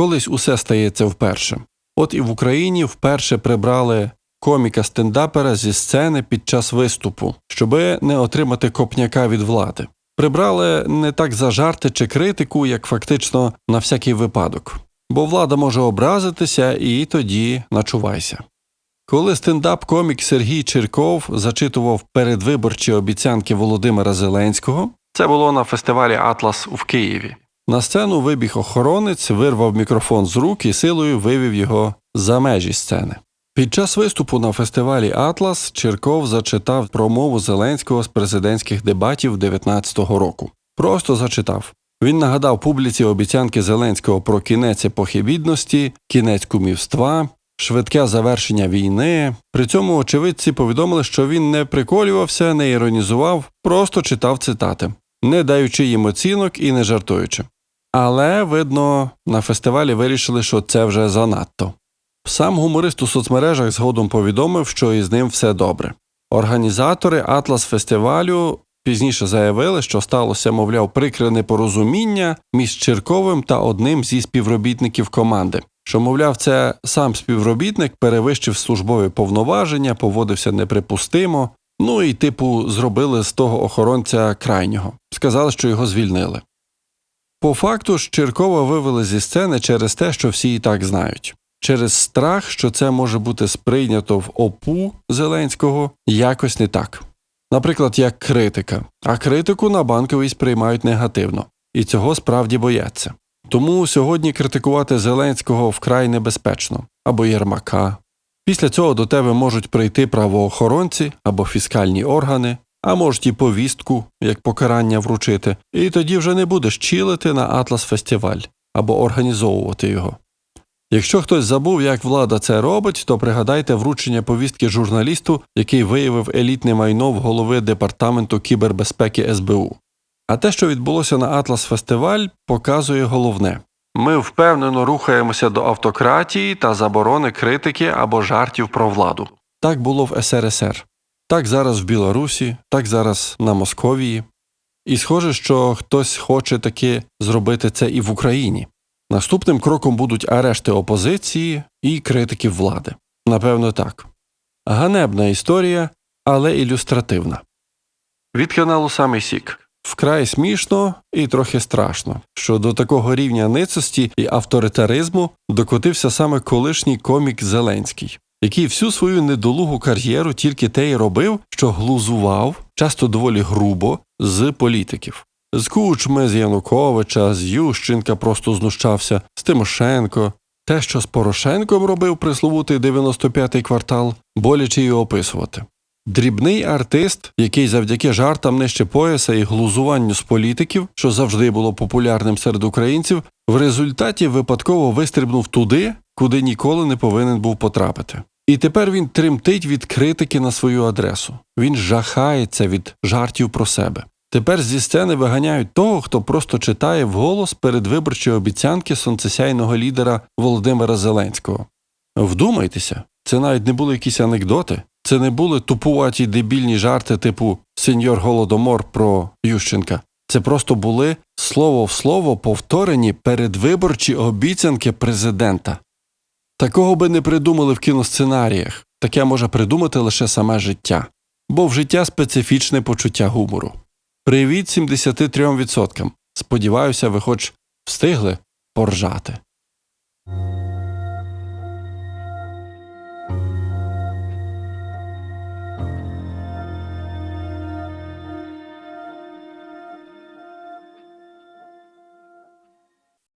Колись усе стається вперше. От і в Україні вперше прибрали коміка стендапера зі сцени під час виступу, щоби не отримати копняка від влади. Прибрали не так за жарти чи критику, як фактично на всякий випадок. Бо влада може образитися і тоді начувайся. Коли стендап-комік Сергій Чирков зачитував передвиборчі обіцянки Володимира Зеленського, це було на фестивалі Атлас в Києві. На сцену вибіг охоронець, вирвав мікрофон з рук і силою вивів його за межі сцени. Під час виступу на фестивалі Атлас Чирков зачитав промову Зеленського з президентських дебатів 19-го року. Просто зачитав. Він нагадав публіці обіцянки Зеленського про кінець епохи бідності, кінець кумівства, швидке завершення війни. При цьому очевидці повідомили, що він не приколювався, не іронізував, просто читав цитати, не даючи їм оцінок і не жартуючи. Але, видно, на фестивалі вирішили, що це вже занадто. Сам гуморист у соцмережах згодом повідомив, що із ним все добре. Організатори Атлас фестивалю пізніше заявили, що сталося, мовляв, прикре непорозуміння між Черковим та одним зі співробітників команди. Що, мовляв, це сам співробітник перевищив службові повноваження, поводився неприпустимо. Ну і, типу, зробили з того охоронця крайнього. Сказали, що його звільнили. По факту ж Черкова вивели зі сцени через те, що всі і так знають, через страх, що це може бути сприйнято в ОПУ Зеленського якось не так. Наприклад, як критика, а критику на банковій сприймають негативно, і цього справді бояться. Тому сьогодні критикувати Зеленського вкрай небезпечно або Єрмака. Після цього до тебе можуть прийти правоохоронці або фіскальні органи, а можуть і повістку, як покарання вручити, і тоді вже не будеш чілити на Атлас фестиваль або організовувати його. Якщо хтось забув, як влада це робить, то пригадайте вручення повістки журналісту, який виявив елітне майно в голови департаменту кібербезпеки СБУ. А те, що відбулося на Атлас фестиваль, показує головне ми впевнено рухаємося до автократії та заборони критики або жартів про владу. Так було в СРСР, так зараз в Білорусі, так зараз на Московії. І схоже, що хтось хоче таки зробити це і в Україні. Наступним кроком будуть арешти опозиції і критиків влади. Напевно, так. Ганебна історія, але ілюстративна. Від каналу Самий Сік. Вкрай смішно і трохи страшно, що до такого рівня ницості і авторитаризму докотився саме колишній комік Зеленський, який всю свою недолугу кар'єру тільки те й робив, що глузував, часто доволі грубо, з політиків. З Кучми, з Януковича, з Ющенка просто знущався, з Тимошенко. Те, що з Порошенком робив присловутий 95-й квартал, боляче й описувати. Дрібний артист, який завдяки жартам нижче пояса і глузуванню з політиків, що завжди було популярним серед українців, в результаті випадково вистрибнув туди, куди ніколи не повинен був потрапити. І тепер він тремтить від критики на свою адресу. Він жахається від жартів про себе. Тепер зі сцени виганяють того, хто просто читає вголос передвиборчі обіцянки сонцесяйного лідера Володимира Зеленського. Вдумайтеся, це навіть не були якісь анекдоти, це не були тупуваті дебільні жарти типу Сеньор Голодомор про Ющенка. Це просто були слово в слово повторені передвиборчі обіцянки президента. Такого би не придумали в кіносценаріях, таке може придумати лише саме життя, бо в життя специфічне почуття гумору. Привіт 73%. Сподіваюся, ви хоч встигли поржати.